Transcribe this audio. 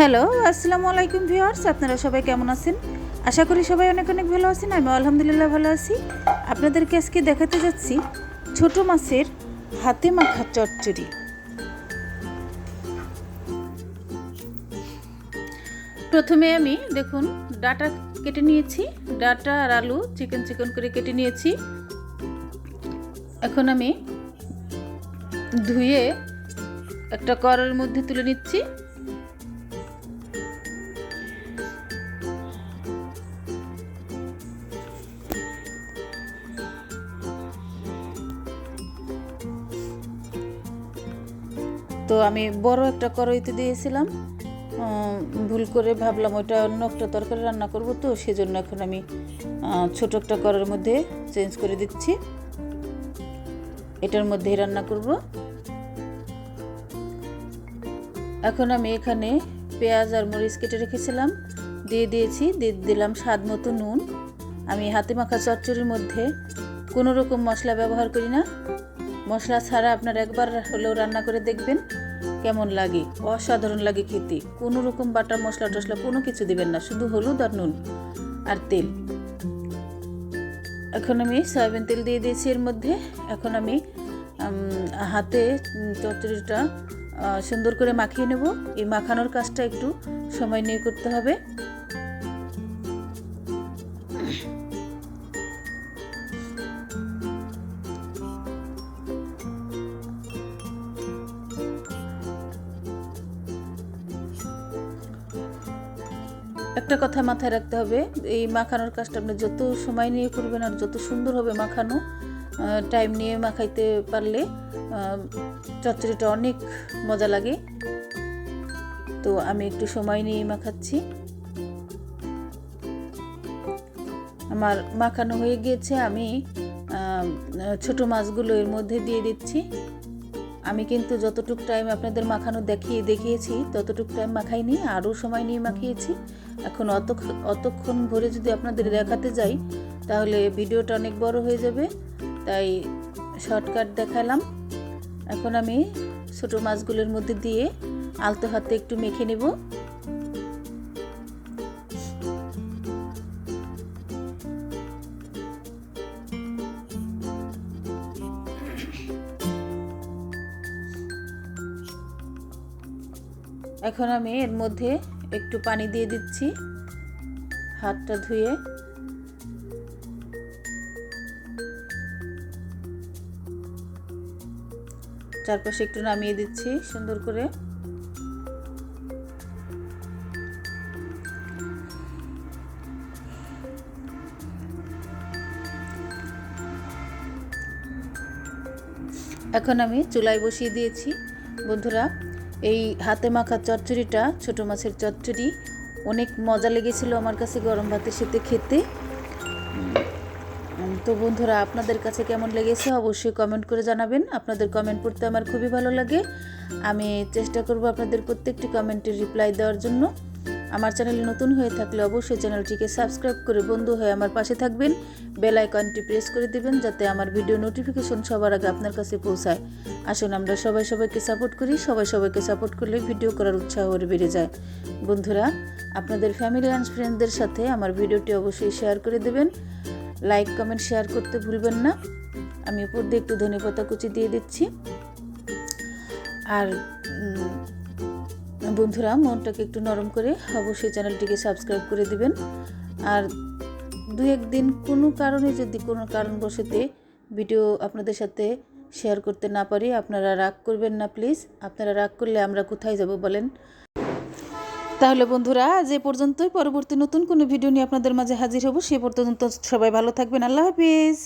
Hello, আসসালামু আলাইকুম viewers, আপনারা সবাই কেমন আছেন? আশা করি সবাই অনেক অনেক ভালো আছেন আমি আলহামদুলিল্লাহ ভালো আছি। আপনাদেরকে আজকে দেখাতে যাচ্ছি ছোট মাছের হাতে মাখা চচ্চড়ি। প্রথমে আমি, দেখুন, ডাটা কেটে নিয়েছি, ডাটা আর আলু চিকেন চিকেন করে কেটে নিয়েছি। এখন আমি ধুয়ে একটা কড়ার মধ্যে তুলে নিচ্ছি। তো আমি বড় একটা কড়াইতে দিয়েছিলাম। ভুল করে ভাবলাম ওইটা অন্য একটা তরকারি রান্না করব তো, সেজন্য এখন আমি ছোট একটা কড়ার মধ্যে চেঞ্জ করে দিচ্ছি। এটার মধ্যেই রান্না করব। এখন আমি এখানে পেঁয়াজ আর মরিচ কেটে রেখেছিলাম। দিয়ে দিয়েছি, দিয়ে দিলাম স্বাদ মতো নুন। আমি হাতে মাখা চচ্চড়ির মধ্যে কোনো রকম মশলা ব্যবহার করি না। মশলা ছাড়া আপনার একবার হলেও রান্না করে দেখবেন। কেমন লাগে? অসাধারণ লাগে খেতে। কোনো রকম বাটার মশলা টসলা কোনো কিছু দেবেন না, শুধু হলুদ আর নুন আর তেল। এখন আমি সয়াবিন তেল দিয়ে দিয়েছি এর মধ্যে। এখন আমি হাতে চচড়িটা সুন্দর করে মাখিয়ে নেব। এই মাখানোর কাজটা একটু সময় নিয়ে করতে হবে। একটা কথা মাথায় রাখতে হবে, এই মাখানোর কাজটা আপনি যত সময় নিয়ে করবেন আর যত সুন্দর হবে মাখানো টাইম নিয়ে মাখাইতে পারলে চচ্চড়িটা অনেক মজা লাগে। তো আমি একটু সময় নিয়ে মাখাচ্ছি। আমার মাখানো হয়ে গিয়েছে, আমি ছোট মাছগুলো এর মধ্যে দিয়ে দিচ্ছি। আমি কিন্তু যতটুক টাইম আপনাদের মাখানো দেখিয়ে দেখিয়েছি, ততটুক টাইম মাখাইনি আরও সময় নিয়ে মাখিয়েছি। এখন অত অতক্ষণ ভরে যদি আপনাদের দেখাতে যাই, তাহলে ভিডিওটা অনেক বড় হয়ে যাবে। তাই শর্টকাট দেখালাম। এখন আমি ছোটো মাছগুলোর মধ্যে দিয়ে আলতো হাতে একটু মেখে নেব। এখন আমি এর মধ্যে একটু পানি দিয়ে দিচ্ছি। হাতটা ধুয়ে। চারপাশে একটু নামিয়ে দিচ্ছি সুন্দর করে। এখন আমি চুলায় বসিয়ে দিয়েছি। বন্ধুরা এই হাতে মাখা চচ্চড়িটা, ছোট মাছের চচ্চড়ি। অনেক মজা লেগেছিল আমার কাছে গরম ভাতের সাথে খেতে। তো বন্ধুরা, আপনাদের কাছে কেমন লেগেছে অবশ্যই কমেন্ট করে জানাবেন। আপনাদের কমেন্ট পড়তে আমার খুবই ভালো লাগে। আমি চেষ্টা করব আপনাদের প্রত্যেকটি কমেন্টের রিপ্লাই দেওয়ার জন্য। আমার চ্যানেল নতুন হয়ে থাকলে অবশ্যই চ্যানেলটিকে সাবস্ক্রাইব করে বন্ধু হয়ে আমার পাশে থাকবেন। বেল আইকনটি প্রেস করে দিবেন যাতে আমার ভিডিও নোটিফিকেশন সবার আগে আপনার কাছে পৌঁছায়। আসুন আমরা সবাই সবাইকে সাপোর্ট করি, সবাই সবাইকে সাপোর্ট করলে ভিডিও করার উৎসাহ বেড়ে যায়। বন্ধুরা, আপনাদের ফ্যামিলি অ্যান্ড ফ্রেন্ডদের সাথে আমার ভিডিওটি অবশ্যই শেয়ার করে দেবেন। লাইক কমেন্ট শেয়ার করতে ভুলবেন না। আমি উপর দিয়ে একটু ধনে পাতা কুচি দিয়ে দিচ্ছি। আর বন্ধুরা, মনটাকে একটু নরম করে অবশ্যই চ্যানেলটিকে সাবস্ক্রাইব করে দিবেন। আর দু একদিন কোনো কারণে যদি কোনো কারণবশতে ভিডিও আপনাদের সাথে শেয়ার করতে না পারি, আপনারা রাগ করবেন না প্লিজ। আপনারা রাগ করলে আমরা কোথায় যাব বলেন? তাহলে বন্ধুরা, আজ এ পর্যন্তই। পরবর্তী নতুন কোনো ভিডিও নিয়ে আপনাদের মাঝে হাজির হব। সে পর্যন্ত সবাই ভালো থাকবেন। আল্লাহ হাফিজ।